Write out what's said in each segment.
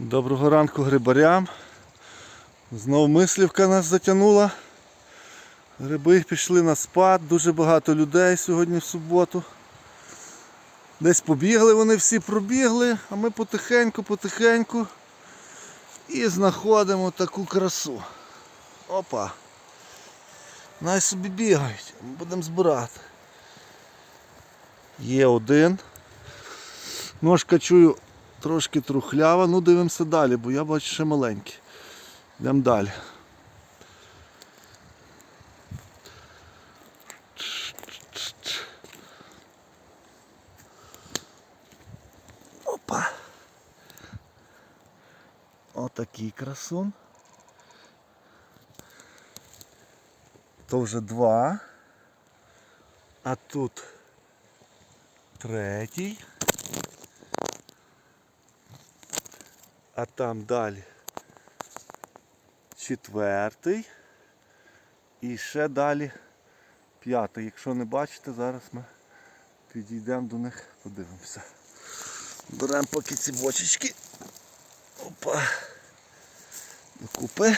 Доброго ранку грибарям. Знов мислівка нас затягнула. Гриби пішли на спад, дуже багато людей сьогодні в суботу. Десь побігли, вони всі пробігли, а ми потихеньку, потихеньку і знаходимо таку красу. Опа. Най собі бігають, будемо збирати. Є один. Ножка чую трошки трухлява, ну дивимося далі, бо я бачу ще маленький. Йдемо далі. Опа. Отакий красун. То вже два. А тут третій. А там далі четвертий. І ще далі п'ятий. Якщо не бачите, зараз ми підійдемо до них, подивимося. Беремо поки ці бочечки. Опа. Докупи.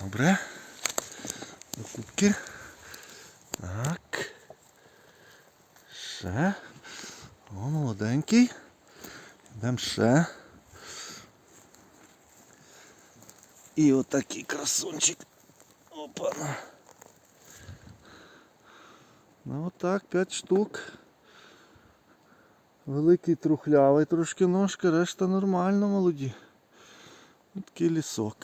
Добре. До. Так. Ще. О, молоденький. Йдемо ще. І отакий красунчик. Опа. Ну отак, 5 штук. Великий трухлявий трошки ножка, решта нормально молоді. Такий лісок.